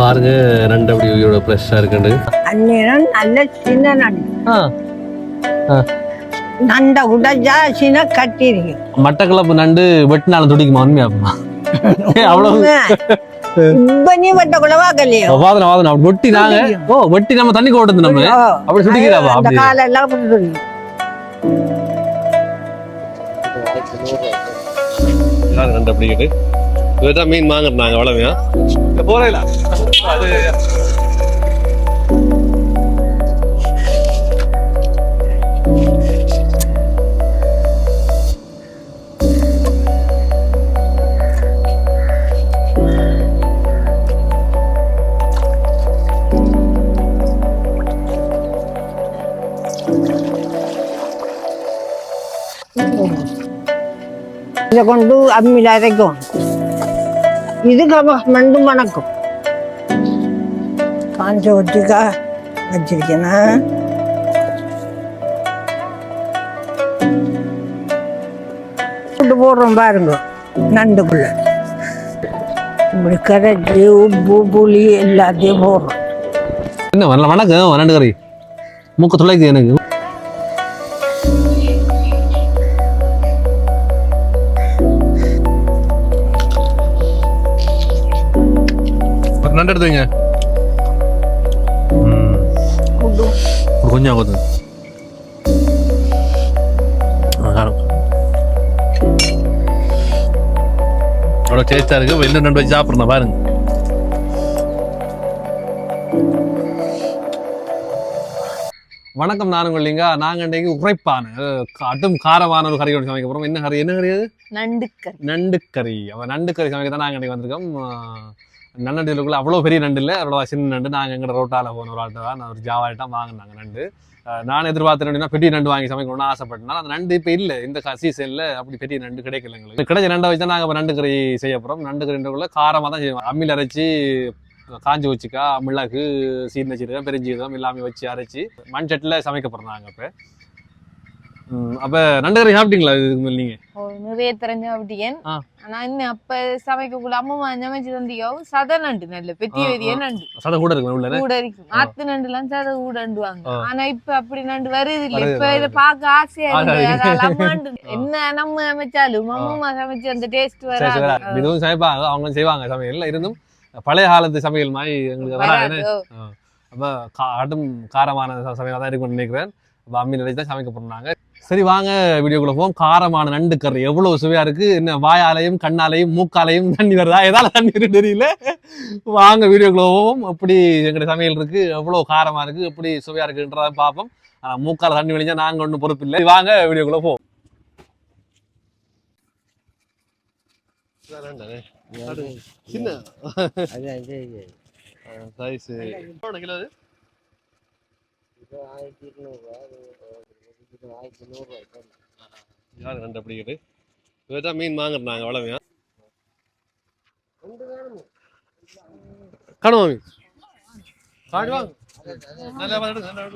பாருங்க ரெண்டு அப்படி உயிரோட ஃப்ரெஷ்ஷாக இருக்குண்டு அந்நேரம் நல்ல சின்ன நண்டு நண்டை உடைஞ்சா சின்ன கட்டிருக்கு. மட்டக்களப்பு நண்டு வெட்டினாலும் துடிக்குமா உண்மையாப்பா அவ்வளவு. இப்ப நீ வட்ட குளவா கல்லையோ வாதனை வாதனை வெட்டி நாங்க ஓ வெட்டி நம்ம தண்ணி ஓடுது நம்ம. அப்படி அந்த ரெண்டு கேட்டு இவர்தான் மீன் வாங்குறாங்க அவ்வளவுயா போறேல அது இதை கொண்டு அம்மியில் அரைக்கும் இதுக்கு அப்ப மண்டு மணக்கும் காஞ்ச ஒட்டிக்கா வச்சிருக்கேன் போடுறோம் பாருங்க. நண்டுக்குள்ள. இப்படி கரைச்சி உப்பு புளி எல்லாத்தையும் போடுறோம். என்ன வரல வணக்கம் ரெண்டு கறி. மூக்க துளைக்குது எனக்கு. நண்டு ஒரு கொஞ்சம் கொத்து அவ்வளோ டேஸ்டாக இருக்கு. வெளில நண்டு வச்சு சாப்பிட்றேன் பாருங்க. வணக்கம் நானும் கொள்ளிங்க நாங்கள் இன்றைக்கு உரைப்பான கடும் காரமான ஒரு கறி ஒன்று சமைக்க போகிறோம் என்ன கறி? என்ன கறி அது? நண்டுக்கறி நண்டு கறி. அவன் நண்டு கறி சமைக்க தான் நாங்கள் இன்றைக்கி வந்திருக்கோம். நண்டடிலுக்குள்ள அவ்வளோ பெரிய நண்டு இல்லை அவ்வளோ சின்ன நண்டு. நாங்கள் எங்கள் ரோட்டால் போன ஒரு ஆட்டை தான் நான் ஒரு ஜாவாயிட்டா வாங்கினாங்க நண்டு. நான் எதிர்பார்த்தேன் அப்படின்னா பெரிய நண்டு வாங்கி சமைக்கணும்னு ஆசைப்பட்டனால அந்த நண்டு இப்போ இல்லை. இந்த சீசனில் அப்படி பெரிய நண்டு கிடைக்கல எங்களுக்கு. கிடைச்ச நண்டை வச்சு தான் நாங்கள் இப்போ நண்டு கறி செய்ய போகிறோம் நண்டு கறின்றக்குள்ள காரமாக தான் செய்வோம். அம்மியில் அரைச்சி காஞ்சி வச்சுக்கா மிளகு சீர்ந்த சீரகம் பெருஞ்சீரகம் எல்லாமே வச்சு அரைச்சி மண் சட்டில் சமைக்க போகிறோம் நாங்கள் இப்போ. அப்போ கறி சாப்பிட்டீங்களா இதுக்கு மேலே நீங்கள் ஓ, நிறைய தெரிஞ்ச ஆ. ஆனா இன்னும் அப்ப சமைக்கக்குள்ள அம்மா சமைச்சு தந்தியோ? சத நண்டு நல்ல பெரிய ஆ. நண்டு. சதை கூட இருக்கு உள்ள? கூட இருக்கும் ஆத்து நண்டு எல்லாம் சத கூடண்டுவாங்க ஆ. ஆனா இப்ப அப்படி நண்டு வருது இல்ல. இப்ப இத. பார்க்க ஆசையா ஆசை இருக்கு இருக்கு. என்ன நம்ம சமைச்சாலும் அம்மா சமைச்சு அந்த டேஸ்ட் வராது. இதுவும் சமைப்பாங்க. அவங்க செய்வாங்க சமையல். இருந்தும் பழைய காலத்து சமையல் மாதிரி எங்களுக்கு வராது. அப்போ கடும் காரமான சமையல் தான் இருக்கும்னு நினைக்கிறேன். அப்போ அம்மி நினைச்சு தான் சமைக்க போறாங்க. சரி வாங்க வீடியோக்குள்ள போவோம். காரமான நண்டு கறி எவ்வளவு சுவையா இருக்கு? என்ன வாயாலையும் கண்ணாலையும் மூக்காலையும் தண்ணி வருதா? ஏதால தண்ணி தெரியல. வாங்க வீடியோக்குள்ள போவோம். எப்படி எங்களுடைய சமையல் இருக்கு? எவ்வளவு காரமா இருக்கு? எப்படி சுவையா இருக்குன்றத பார்ப்போம். ஆனா மூக்கால தண்ணி வலிஞ்சா நாங்க ஒன்றும் பொறுப்பு இல்லை. வாங்க வீடியோக்குள்ள போவோம். சின்ன. சைஸ் கிலோ அது? யார் ரெண்டு அப்படி கேட்டு இவர் மீன் வாங்குறாங்க அவ்வளோவையா காணுமா மீன் காடு நல்லா நல்லா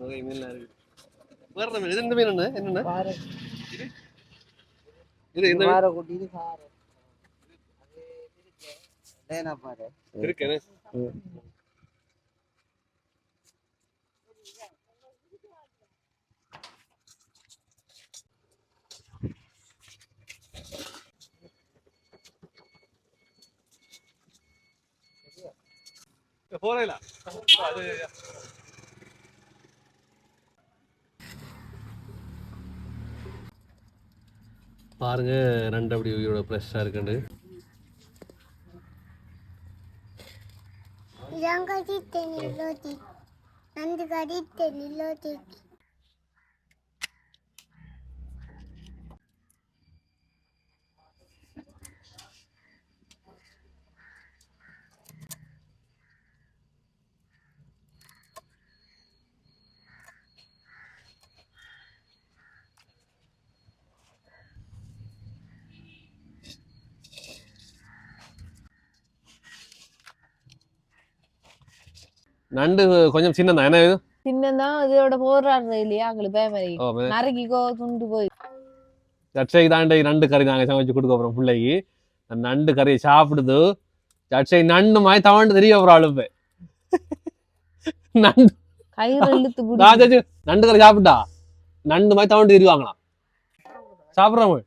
நிறைய மீன்லாம் இருக்கு. வேற மீன்? இது இந்த மீன் என்ன? என்னென்ன? இது இந்த மீன் இருக்கு என்ன? போறேல அது பாருங்க ரெண்டு அப்படி உயிரோட ஃப்ரெஷ்ஷாக இருக்குண்டு Yang கடித்த நிலோதி நண்டு கொஞ்சம் சின்னதான் என்ன இது? சின்னதான் இதோட போடுறாரு இல்லையா அவங்களுக்கு பயமறி ஓ நறுக்கிக்கோ துண்டு போய். சர்ச்சை தாண்டி நண்டு கறி நாங்கள் சமைச்சு கொடுக்க போகிறோம் பிள்ளைக்கு. நண்டு கறியை சாப்பிடுது. சர்ச்சை நண்டு மாதிரி தவண்டு தெரிய ஒரு அழுப்பு நண்டு. நண்டு கறி சாப்பிட்டா? நண்டு மாதிரி தவண்டு தெரிவாங்களாம் சாப்பிட்றவங்க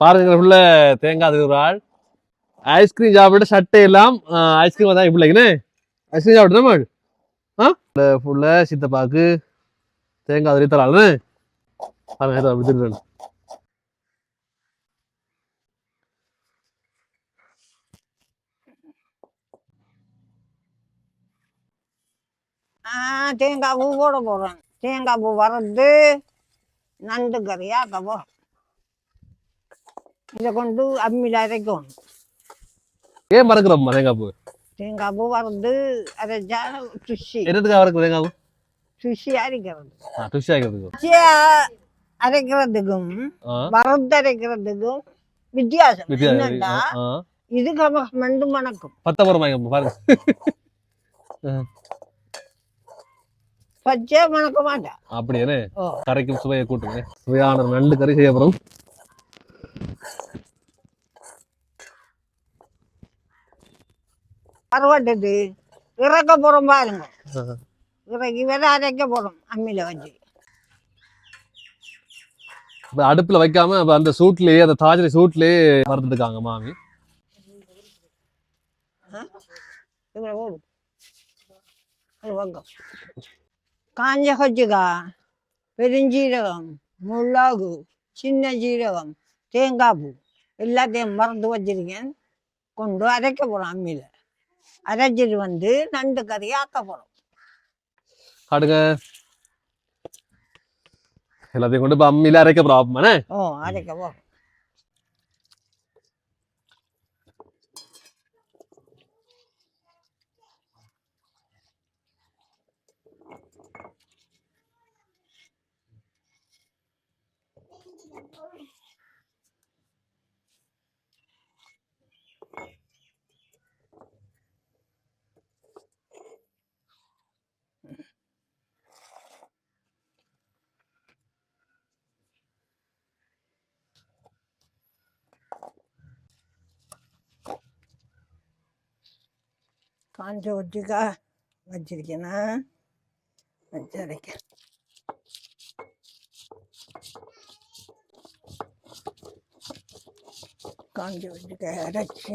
பாருங்க. உள்ள தேங்காய் திருவிழாள் ஐஸ்கிரீம் சாப்பிட்டு சட்டை எல்லாம் ஐஸ்கிரீம் தான் பிள்ளைங்கன்னு ஐஸ்கிரீம் சாப்பிட்டு தான் ஆ ஃபுல்ல சித்தப்பாக்கு தேங்காய் அதிரி தராள்னு பாருங்க அப்படி திருடுறேன் தேங்காய் பூ போட போகிறேன் தேங்காய் பூ வறுத்து நண்டு கறி ஆக்க போகிறோம் இதை கொண்டு அம்மியில் அரைக்கணும். ஏன் மறக்கிறோம்மா தேங்காய் பூ? தேங்காய் பூ வறுத்து அரைச்சா சுஷி என்னதுக்காக மறக்குது தேங்காய் பூ சுஷி அரைக்கிறது ஆகிறதுக்கு சுஷியை அரைக்கிறதுக்கும் வறுத்து அரைக்கிறதுக்கும் வித்தியாசம் என்னன்னா இது மண்டு மணக்கும் பத்த போகிறோம் பாருங்க பச்சை மணக்க மாட்டேன் அப்படியே கரைக்கும் சுவையை கூட்டுங்க சுவையான நண்டு கறி செய்ய பரவாட்டது இறக்க போகிறோம் பாருங்க இறக்கி வேற அரைக்க போகிறோம் அம்மியில் வச்சு. அடுப்பில் வைக்காம அந்த சூட்லேயே அந்த தாஜரி சூட்லேயே வறுத்துட்டுருக்காங்க மாமி. காஞ்ச கொச்சுக்கா பெருஞ்சீரகம் மிளகு சின்ன ஜீரகம் தேங்காய் பூ. எல்லாத்தையும் மறந்து வச்சிருக்கேன். கொண்டு அரைக்க போகிறோம் அம்மியில். அரைச்சிட்டு வந்து நண்டு கறி ஆக்க போகிறோம் காட்டுங்க. எல்லாத்தையும் கொண்டு இப்போ அம்மியில் அரைக்க போகிறோம் ஓ அரைக்க போகிறோம் காஞ்ச கொச்சுக்கா வச்சிருக்கேனா வச்சிருக்கேன். அரைக்க காஞ்ச அரைச்சி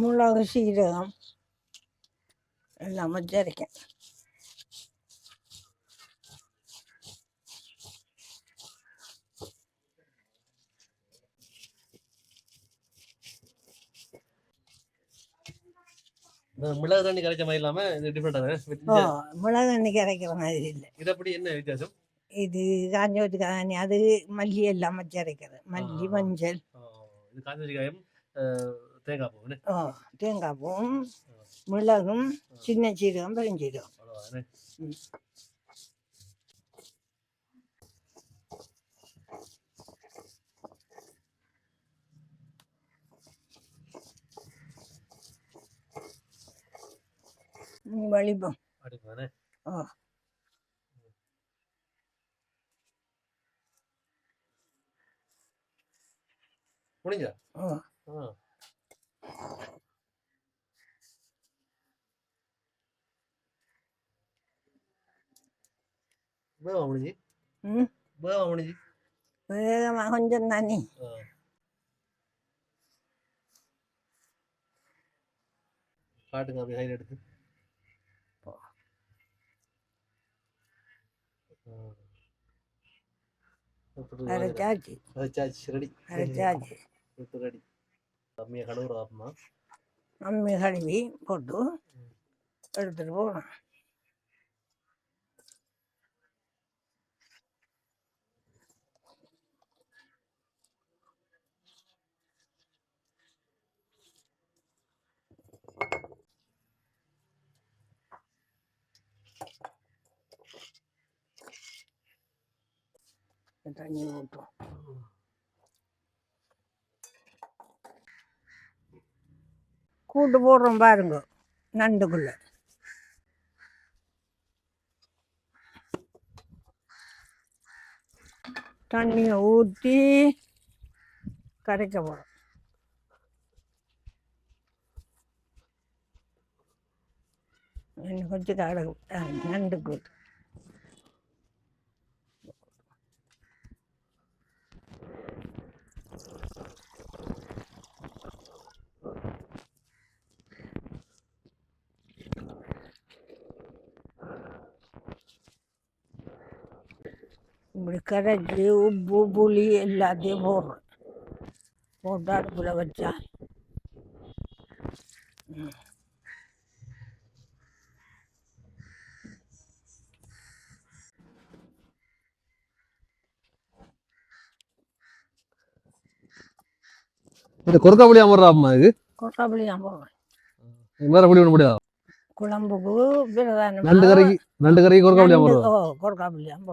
மிளகு சீரகம். எல்லாம் வச்சு அரைக்கேன் மிளகு தண்ணி கரைச்ச மாதிரி இல்லாமல் இது ஓ டிஃப்ரெண்டாக மிளகு அன்னைக்கு அரைக்கிற மாதிரி இல்லை. இது அப்படி என்ன வித்தியாசம்? இது காஞ்ச கொச்சுக்காய் அது மல்லி எல்லாம் வச்சு அரைக்கிறது மல்லி. மஞ்சள். இது காஞ்சரிக்காயும் தேங்காய் பூ ஆ. தேங்காய் பூவும் மிளகும் சின்ன சீரகம் பெருஞ்சீரகம். வலிபம் முடிஞ்சா? ஆ. அவ்வளோதானே ம். நீ வலிப்போம் அடிப்பானே ஆ. முடிஞ்சா ஆ. ஆ. வேவா முடிஞ்சு ம் வேவா முடிஞ்சு வேகமாக கொஞ்சம் தானே காட்டுங்க அப்படியே கையில் எடுத்து? அரைச்சாச்சு அரைச்சாச்சு ரெடி அரைச்சாச்சு இப்போ ரெடி கம்மியாக கழுவுறா அப்புறமா அம்மி கழுவி போட்டு எடுத்துட்டு போகணும் தண்ணி ஊற்றும் கூட்டு போடுறோம் பாருங்க நண்டுக்குள்ள தண்ணியை ஊற்றி கரைக்க போகிறோம் இன்னும் கொஞ்சம் கடை நண்டுக்கு இப்படி கரைச்சி உப்பு புளி எல்லாத்தையும் போடுறேன் போட்டு அடுப்பில் வச்சா. ம். இந்த கொரக்கா புளி அமர்றா அம்மா இது? கொத்தமல்லி தான் போடுறேன். வேற புளி ஒன்று முடியாது குழம்புக்கு நண்டு கறிக்கு நண்டு கறிக்கு கொரக்கா புளி அமர்றா ஓ கொரக்காப்புளி தான்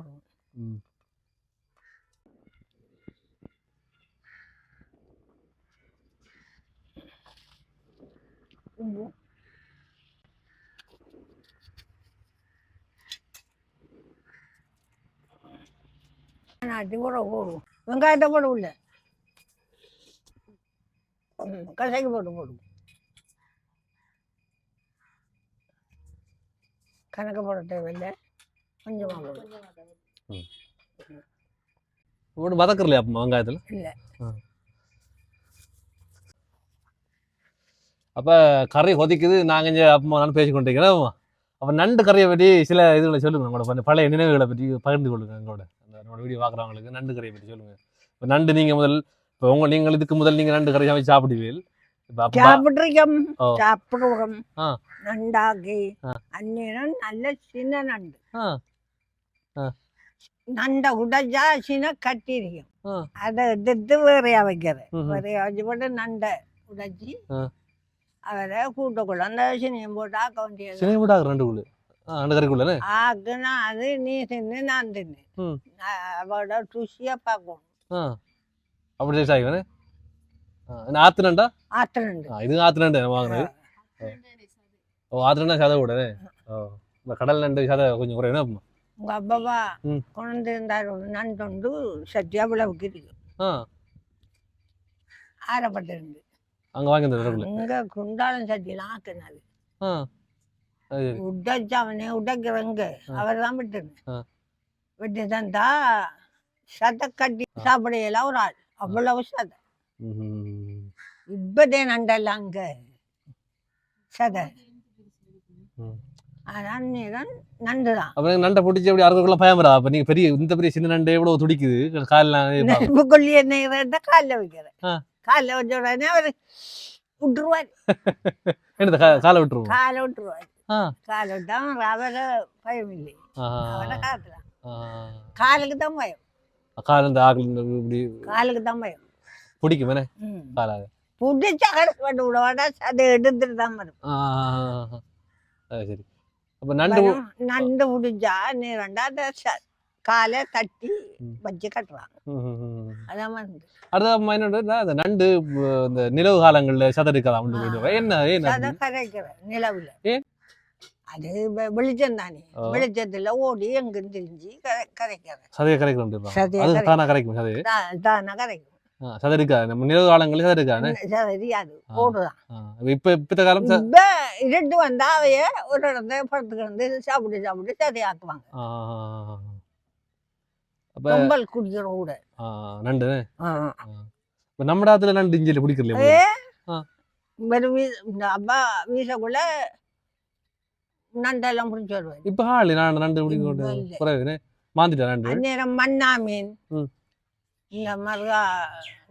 உப்பு. நாட்டி கூட போடுவோம் வெங்காயத்தை போட உள்ள. கசக்கி போட்டு போடுவோம் கணக்கு போட தேவையில்லை. கொஞ்சமாக போடுவோம் வதக்கறலையா வெங்காயத்தில்? இல்லை. அப்போ கறி கொதிக்குது நாங்கள் இங்கே அப்பமா நான் பேசி கொண்டிருக்கிறோம் அப்போ நண்டு கறியை பற்றி சில இதுகளை சொல்லுங்க. நம்மளோட கொஞ்சம் பழைய நினைவுகளை பற்றி பகிர்ந்து கொள்ளுங்க எங்களோட. நம்மளோட வீடியோ பார்க்குறவங்களுக்கு நண்டு கறியை பற்றி சொல்லுங்க. இப்போ நண்டு நீங்கள் முதல் இப்போ உங்க நீங்கள் இதுக்கு முதல் நீங்கள் நண்டு கறி சமைச்சு சாப்பிடுவீர்கள். சாப்பிடுவோம். அந்நேரம் நல்ல சின்ன நண்டு. நண்டை உடைச்சா சின்ன கட்டிருக்கும் ஆ. அதை எடுத்து வேறையா வைக்கிறது. ம்ஹும். வேறையா வச்சு போட்டு நண்டை உடைச்சி ஆ. அவரை கூட்டக்குள்ள அந்த சினியம் போட்டு ஆக்க வேண்டியது சின்ன விடாது ரெண்டு குள்ளு ஆ நண்டு கறிக்குள்ளே ஆக்குனா அது நீ தின்னு நான் தின்னு ம். நான் அவரோட ருசியா பார்க்கணும் அப்படி டேஸ்ட் ஆகிவனே ஆ என்ன ஆத்து நண்டா ஆத்த நண்டு ஆ இது ஆத்து நண்டு நான் வாங்கினது ஓ ஆத்து நண்டா சதை கூடனே ஓ இந்த கடல் நண்டு சதை கொஞ்சம் குறையணும் அப்பமா உங்க அப்பாவா. கொண்டு இருந்தார் நண்டு சத்தியா விளவுக்கு இருக்கு ஆ ஆறப்பட்டிருந்து அங்கே வாங்கி கடவுள் அங்க குண்டாலம் சட்டியெல்லாம் ஆக்குனாரு ஆ அது. சரி உடைச்சு அவனே உடைக்கிறவங்க அவர் தான் விட்டுரு ஆ. விட்டு தந்தா சதை கட்டி சாப்பிடையெல்லாம் ஒரு ஆள். அவ்வளவு சதை. இப்பதே நண்டெல்லாம் அங்க சதை. நண்டு பிடிச்சி அப்படி அறுக்கிறக்குள்ள பயம் வரா அப்ப நீங்க பெரிய இந்த பெரிய சின்ன நண்டு எவ்வளவு துடிக்குது? காலில் நெருப்பு கொல்லி வைக்கிறேன். காலில் வச்ச உடனே அவர் விட்டுருவார். என்னது காலை விட்டுருவோம்? காலை விட்டுருவார். காலை விட்டா அவரை பயம் இல்லை. அவரை காத்துலாம் காலுக்கு தான் பயம். கால் இந்த ஆக்கள் இந்த இப்படி காலுக்கு தான் பயம். பிடிக்கும். காலாக பிடிச்சா கடைப்பட்டு விட வேண்டாம் அதை எடுத்துட்டு தான் வரும். சரி. அப்ப நண்டு. நண்டு பிடிச்சா நீ ரெண்டாவது காலை தட்டி. வச்சு கட்டுறாங்க. அதான் வந்து அடுத்த அம்மா என்ன? அந்த நண்டு இந்த நிலவு காலங்கள்ல சதை போயிட்டு என்ன அதை கரைக்கிற நிலவுல? அது வெளிச்சம் தானே. வெளிச்சத்துல ஓடி எங்கும் தெரிஞ்சு கரை கரைக்கிறேன் சதையை கரைக்கிறோம் சதையை தானா கரைக்கும். சதை தான் கரைக்கும். ஆ, சதை இருக்கா நம்ம நிலவு காலங்களில் சதை இருக்கானே சரி அது ஆ. ஓடுதான் இப்ப இப்பத்த காலம் ச- இப்ப இரண்டு வந்தா அவைய ஒரு இடத்துல படுத்து கிடந்து சாப்பிட்டு சாப்பிட்டு சதையாக்குவாங்க. கம்பல் குடிக்கிற கூட. நண்டு. இப்ப நம்ம இடத்துல நண்டு இஞ்சில பிடிக்கல. வெறும் அப்பா வீசக்குள்ள நண்டெல்லாம் பிடிச்சி வருவாங்க இப்ப ஆளு நான் நண்டு பிடிக்க. குறைவு மாந்திட்டா நண்டு? அந்நேரம் மண்ணா மீன். இந்த மாதிரியா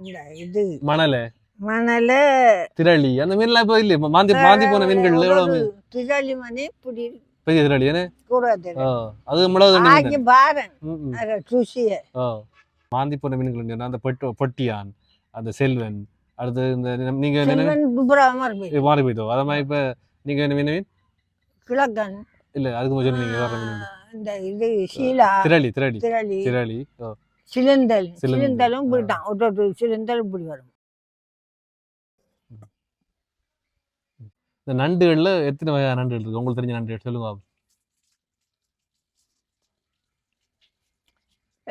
இந்த இது. மணல. மணல. திரளி அந்த மீன்லாம் இப்ப இல்ல மாந்தி மாந்தி போன மீன்கள்? திரளி மணி புடி பெரிய திரளி ஏன்னு கூட அது. மாந்தி போன மீன்கள் அந்த பொட்டு பொட்டியான் அந்த செல்வன் அடுத்து இந்த நீங்க மாறி போயிட்டோம் அத மாதிரி இப்ப நீங்க என்ன மீன் கிழக்கன். இல்ல அதுக்கு கொஞ்சம் சொன்னீங்க வேற இந்த இது சீலா. திரளி திரளி. திரளி. சிலிண்டலும் ஆ. போயிட்டான் ஒரு சிலிண்டல் இப்படி வரும். இந்த நண்டுகள்ல எத்தனை வகையான நண்டுகள் இருக்கு உங்களுக்கு தெரிஞ்ச நண்டு சொல்லுங்க.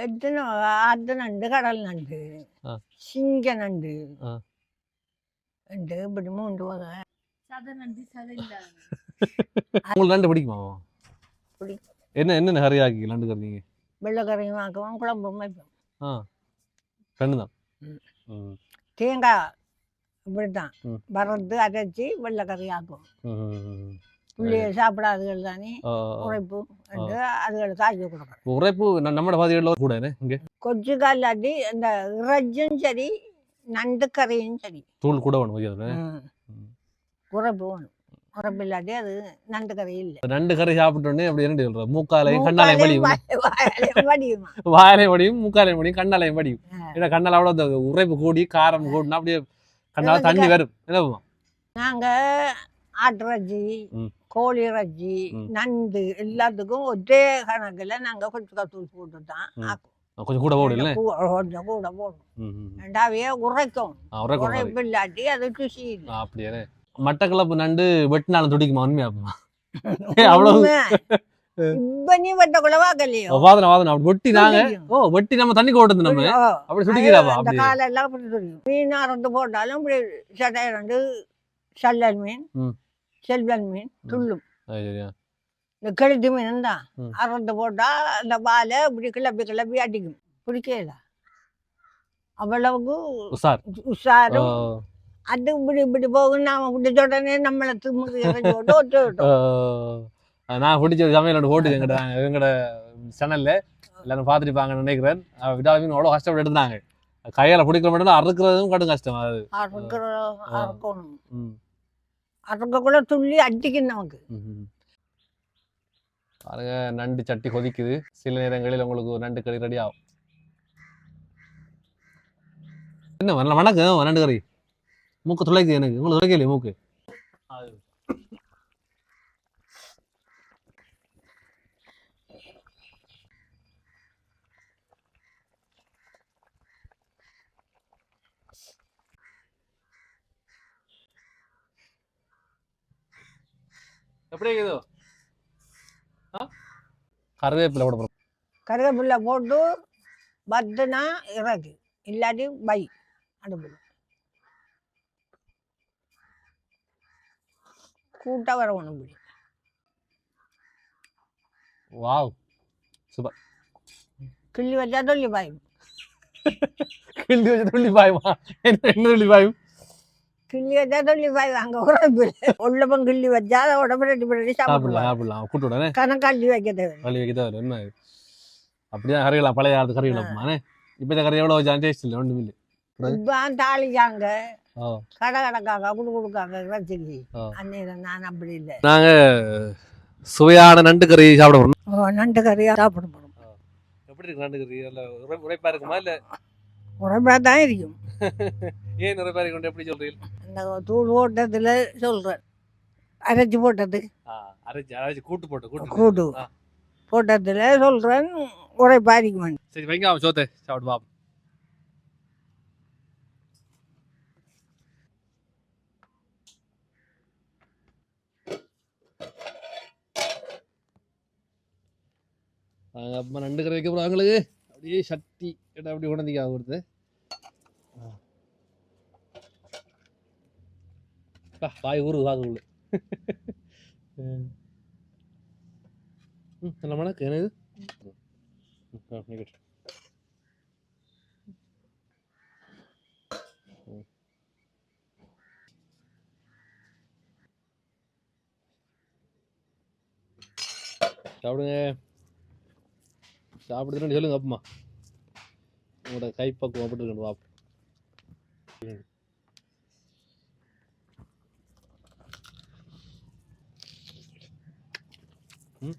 எத்தனை ஆத்து நண்டு கடல் நண்டு. சிங்க நண்டு. நண்டு இப்படி மூன்று வகை சதை நன்றி சதை இல்லாத உங்களுக்கு நண்டு பிடிக்குமா பிடிக்கும். என்ன என்னென்ன கறி ஆக்கி நண்டு கறிங்க வெள்ளைக்கறியும் ஆக்குவோம் குழம்பும் வைப்போம் ஆ ரெண்டு தான். தேங்காய் இப்படித்தான் ம். வறுத்து அரைச்சி வெள்ளைக்கறி ஆக்குவோம் ம், ம், ம். புள்ளிய சாப்பிடாதுகள் தானே அதுகளுக்கு ஆக்கி கொடுக்குறோம் இப்ப உரைப்பு ந- நம்மட பாதிகளில் கூட இங்க? கொச்சு காலாட்டி இந்த இறைச்சும் சரி நண்டு கறியும் சரி. தூள் கூட வேணும். உரைப்பு வேணும். உரைப்பு இல்லாட்டி அது நண்டு கறி இல்லை. நண்டு கறி சாப்பிட்டோன்னே அப்படி என்ன சொல்ற? மூக்காலையும் கண்ணாலையும் வடியுமா. வாயாலையும் படியும் மூக்காலையும் படியும் கண்ணாலையும் படியும் ஆ. ஏன்னா கண்ணால அவ்வளோ உரைப்பு கூடி காரம் கூடினா அப்படியே கண்ணால தண்ணி வரும் என்ன? நாங்க ஆட்டிறச்சி ம். கோழி இறைச்சி. நண்டு எல்லாத்துக்கும் ஒரே கணக்குல நாங்க கொச்சுக்கா தூள் போட்டு தான். கொஞ்சம் கூட போடும் கொஞ்சம் கூட போடும். ரெண்டாவே உரைக்கும். உரைப்பு இல்லாட்டி அது ருசி இல்லை அப்படியே மட்டக்களப்பு நண்டு வெட்டினாலும் துடிக்குமா உண்மையா அப்பமா? அவ்வளவு உண்மை. இப்ப நீ வெட்டக்குள்ள வாக்கலையோ வாதனை வாதனை அப்படி வெட்டி நாங்க ஓ வெட்டி நம்ம தண்ணி ஓட்டுது நம்ம. அப்படி சுடிக்கிறாப்பா அந்த அப்படி. காலெல்லாம் அப்படி தெரியும் மீன் அறந்து போட்டாலும் இப்படி சட்டை ரெண்டு சல்லல் மீன். செல்வன் மீன் துள்ளும். இந்த கெளுத்தி மீன் தான். அறந்து போட்டா அந்த இப்படி கிளப்பி கிளப்பி அடிக்கும். பிடிக்கல அவ்வளவுக்கு உஷார். ஓ, உஷாரும் அது இப்படி இப்படி போகும் நாம உடனே நம்மளை ஒட்டு. விட்டோம் நான் பிடிச்ச ஒரு சமையல் ஒன்று போட்டு எங்கட எங்கட சேனல்ல எல்லாரும் பார்த்துருப்பாங்கன்னு நினைக்கிறேன். அஹ் விடாத மீன் அவ்வளோ கஷ்டப்பட்டு எடுத்தாங்க கையால பிடிக்கிற மட்டும் அறுக்கிறதும் கடும் கஷ்டம். அது. அறுக்கக்குள்ள துள்ளி அடிக்கும் நமக்கு. பாருங்க நண்டு சட்டி கொதிக்குது. சில நேரங்களில் உங்களுக்கு ஒரு நண்டு கறி ரெடி ஆகும். என்ன வணக்கம் நண்டு கறி. மூக்கு துளைக்குது எனக்கு. உங்களுக்கு துளைக்கலையே மூக்கு? எப்படி இருக்குதோ கருவேப்பிலை போட போகிறோம் கருவேப்பிலை போட்டு பத்துனா இறக்கு. இல்லாட்டி பை. அடுப்பில் கூட்டா வரணும் இப்படி வாவ். கிள்ளி வச்சா தொல்லி பாயும். கிண்டி வச்சு துள்ளி பாயுமா? என்ன என்ன துள்ளி பாயும்? கிள்ளி வச்சா தொல்லி பாயும் அங்கே உடம்பில் உள்ளப்பம் கிள்ளி வச்சா உடம்பு ரெடி பண்ணி சாப்பிடலாம் சாப்பிடலாம். சாப்பிடலாம் கூட்டு விடனே கணக்காள்ளி வைக்க தேவை வைக்க தேவை என்ன? அப்படிதான் கறிகளாம் பழைய காலத்து கறிகளாம் இப்போ இந்த கறி எவ்வளோ வச்சாலும் டேஸ்ட் இல்லை ஒன்றும் இல்லை. இப்போ தாளிக்காங்க கடை கடைக்காக குடு கொடுக்காங்க நான் அப்படி இல்லை. சுவையான நண்டு கறி சாப்பிட போகிறோம் நண்டு கறியாக சாப்பிட போகிறோம் எப்படி இருக்கு நண்டு கறி? இல்லை உரைப்பா இருக்குமா இல்லை? உடம்பா தான் இருக்கும். ஏன் உரைப்பா இருக்கு எப்படி சொல்றீங்க? அந்த தூள் போட்டதில் சொல்கிறேன் அரைச்சி போட்டது. அரைச்சி அரைச்சி கூட்டு போட்டு கூட்டு கூட்டு. போட்டதில் சொல்கிறேன் உரைப்பா இருக்கும் சரி வைங்க அவன் சோத்தை. சாப்பிட்டு பாப்போம் நாங்கள் அப்போ நண்டு கறி வைக்க போகிறாங்களுக்கு அப்படியே சட்டி கேட்டால் அப்படி உணர்ந்திக்கா கொடுத்து வாய் ஊரு வாதுக்குள்ள ம். நல்ல மணக்கு என்ன இது சாப்பிடுங்க. சாப்பிடுதுன்னு சொல்லுங்க அப்பமா. உங்களோட கைப்பக்குவம் அப்படி இருக்கணும் வாப்பு ம்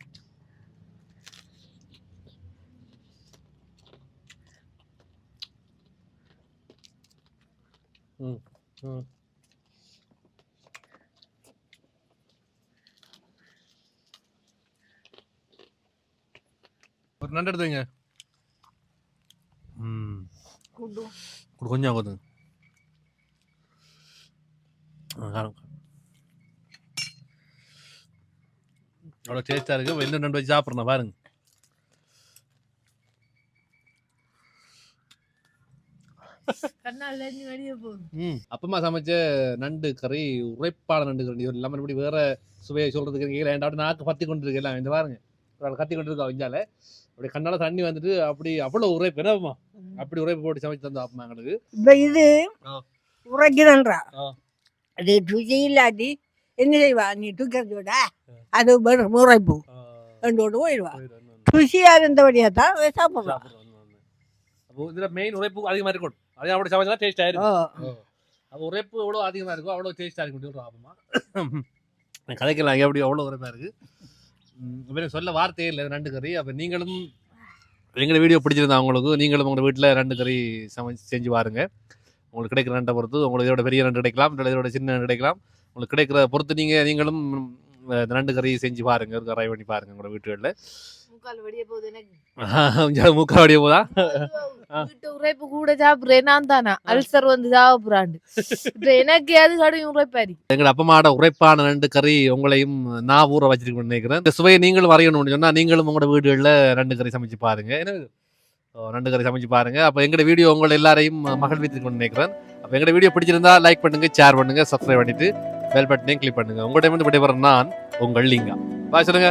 ம் ம் ஒரு நண்டு எடுத்து வைங்க. ம். குடு. கொடு கொஞ்சம் கொடுங்க ஆ, காணும். அவ்வளோ டேஸ்ட்டாக இருக்குது வெள்ளம் நண்டு வச்சு சாப்பிட்றேன் பாருங்க. கண்ணால இருந்து வெளியே போகுது ம். அப்பமா சமைச்ச நண்டு கறி உரைப்பான நண்டு கறி. இது இல்லாமல் இப்படி வேற சுவையை சொல்றதுக்கு கேட்கல ஏன்டா நாக்கு பத்தி கொண்டு இருக்கு எல்லாம். இந்த பாருங்க. ஒரு கத்தி கொண்டு இருக்கா வஞ்சால அப்படி கண்ணால தண்ணி வந்துட்டு அப்படி அவ்வளோ உரைப்பு. என்னம்மா? அப்படி உரைப்பு போட்டு சமைச்சு தந்தா அப்பமா எங்களுக்கு? இப்ப இது. உரைக்குதுன்றா. அது ருசி இல்லாட்டி என்ன செய்வா? நீ தூக்கிறது விட. அது வெறும் உரைப்பு ரெண்டோடு போயிடுவா. ருசியா இருந்தபடியா தான் சாப்பிடுறா. அப்போ இதில் மெயின் உரைப்பு அதிகமாக இருக்கும். அதே அப்படி சமைச்சா டேஸ்ட் ஆயிருக்கும் அப்போ உரைப்பு எவ்வளோ அதிகமாக இருக்கோ அவ்வளோ டேஸ்ட்டாக இருக்கும். சொல்கிறோம் அப்பமா கதைக்கலாம் எப்படி அவ்வளோ உரைப்பாக இருக்குது சொல்ல வார்த்தையே இல்லை நண்டு கறி. அப்போ நீங்களும் எங்களை வீடியோ பிடிச்சிருந்தா உங்களுக்கு நீங்களும் உங்கள் வீட்டில் நண்டு கறி சமைச்சு செஞ்சு பாருங்க உங்களுக்கு கிடைக்கிற நண்டை பொறுத்து உங்களுக்கு இதோட பெரிய நண்டு கிடைக்கலாம் இல்லை இதோட சின்ன நண்டு கிடைக்கலாம். உங்களுக்கு கிடைக்கிற பொறுத்து நீங்கள் நீங்களும் நண்டு கறி செஞ்சு பாருங்க ட்ரை பண்ணி பாருங்க உங்களோட வீட்டுகளில். முக்கால் போகுது எனக்கு முக்காவடிய போதா வீட்டு உரைப்பு கூட சாப்பிடுறேன். நான் தானா? அல்சர் வந்து சாப்பிடுறாண்டு. எனக்கு அது கடும் உரைப்பாரி எங்களோட அப்பமாட உரைப்பான நண்டு கறி உங்களையும் நான் ஊற வச்சிருக்கணும்னு நினைக்கிறேன். இந்த சுவையை நீங்களும் வரையணும்னு சொன்னால் நீங்களும் உங்களோட வீடுகளில் நண்டு கறி சமைச்சு பாருங்க. நண்டு கறி சமைச்சு பாருங்க. அப்போ எங்களோட வீடியோ உங்களை எல்லாரையும் மகிழ்வித்துக்கணும்னு நினைக்கிறேன். அப்போ எங்களோட வீடியோ பிடிச்சிருந்தா லைக் பண்ணுங்க ஷேர் பண்ணுங்க சப்ஸ்கிரைப் பண்ணிட்டு பெல் பட்டனையும் கிளிக் பண்ணுங்க உங்கள்கிட்ட வந்து விடைபெற நான் உங்கள் லிங்கா. பாய் சொல்லுங்க.